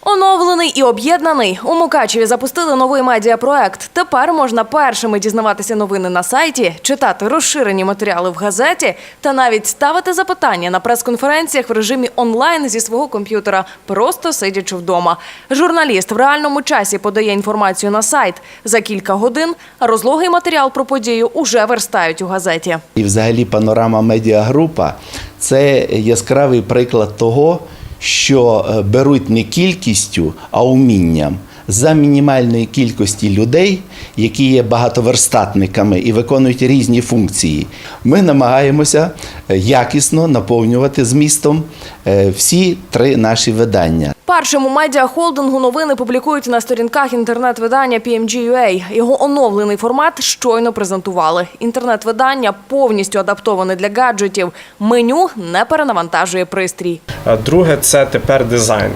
Оновлений і об'єднаний у Мукачеві запустили новий медіапроект. Тепер можна першими дізнаватися новини на сайті, читати розширені матеріали в газеті та навіть ставити запитання на прес-конференціях в режимі онлайн зі свого комп'ютера, просто сидячи вдома. Журналіст в реальному часі подає інформацію на сайт. За кілька годин розлогий матеріал про подію уже верстають у газеті. І взагалі панорама медіагрупа це яскравий приклад того, що е, беруть не кількістю, а умінням. За мінімальної кількості людей, які є багатоверстатниками і виконують різні функції, ми намагаємося якісно наповнювати змістом е, всі три наші видання. Першому медіахолдингу новини публікують на сторінках інтернет-видання PMG.ua. Його оновлений формат щойно презентували. Інтернет-видання повністю адаптоване для гаджетів. Меню не перенавантажує пристрій. Друге це тепер дизайн.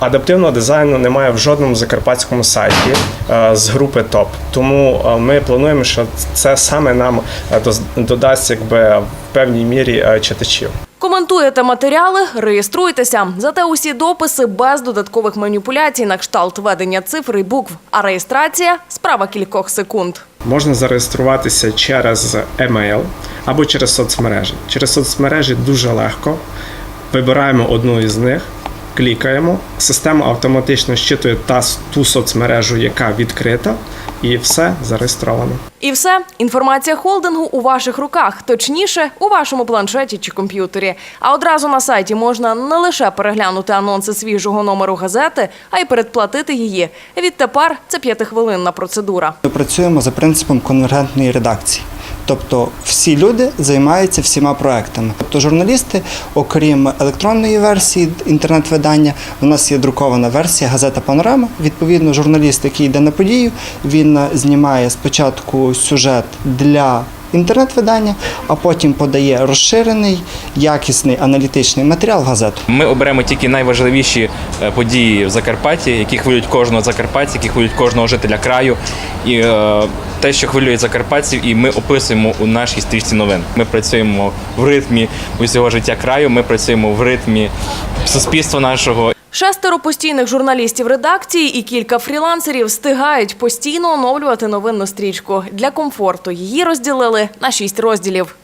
Адаптивного дизайну немає в жодному закарпатському сайті е, з групи ТОП. Тому е, ми плануємо, що це саме нам е, доз- додасть якби в певній мірі читачів. Коментуєте матеріали, реєструйтеся. Зате усі дописи без додаткових маніпуляцій на кшталт ведення цифр і букв. А реєстрація справа кількох секунд. Можна зареєструватися через емейл або через соцмережі. Через соцмережі дуже легко. Вибираємо одну із них, клікаємо. Система автоматично щитує та ту соцмережу, яка відкрита, і все зареєстровано. І все, інформація холдингу у ваших руках, точніше, у вашому планшеті чи комп'ютері. А одразу на сайті можна не лише переглянути анонси свіжого номеру газети, а й передплатити її. Відтепер це п'ятихвилинна процедура. Ми працюємо за принципом конвергентної редакції. Тобто всі люди займаються всіма проектами. Тобто журналісти, окрім електронної версії інтернет-видання, у нас є друкована версія газета Панорама. Відповідно, журналіст, який йде на подію, він е, знімає спочатку сюжет для інтернет-видання, а потім подає розширений, якісний аналітичний матеріал в газету. Ми оберемо тільки найважливіші події в Закарпатті, які хвилюють кожного закарпатця, які хвилюють кожного жителя краю. І е, те, що хвилює закарпатців, і ми описуємо у нашій стрічці новин. Ми працюємо в ритмі усього життя краю. Ми працюємо в ритмі суспільства нашого. Шестеро постійних журналістів редакції і кілька фрілансерів встигають постійно оновлювати новинну стрічку. Для комфорту її розділили на шість розділів.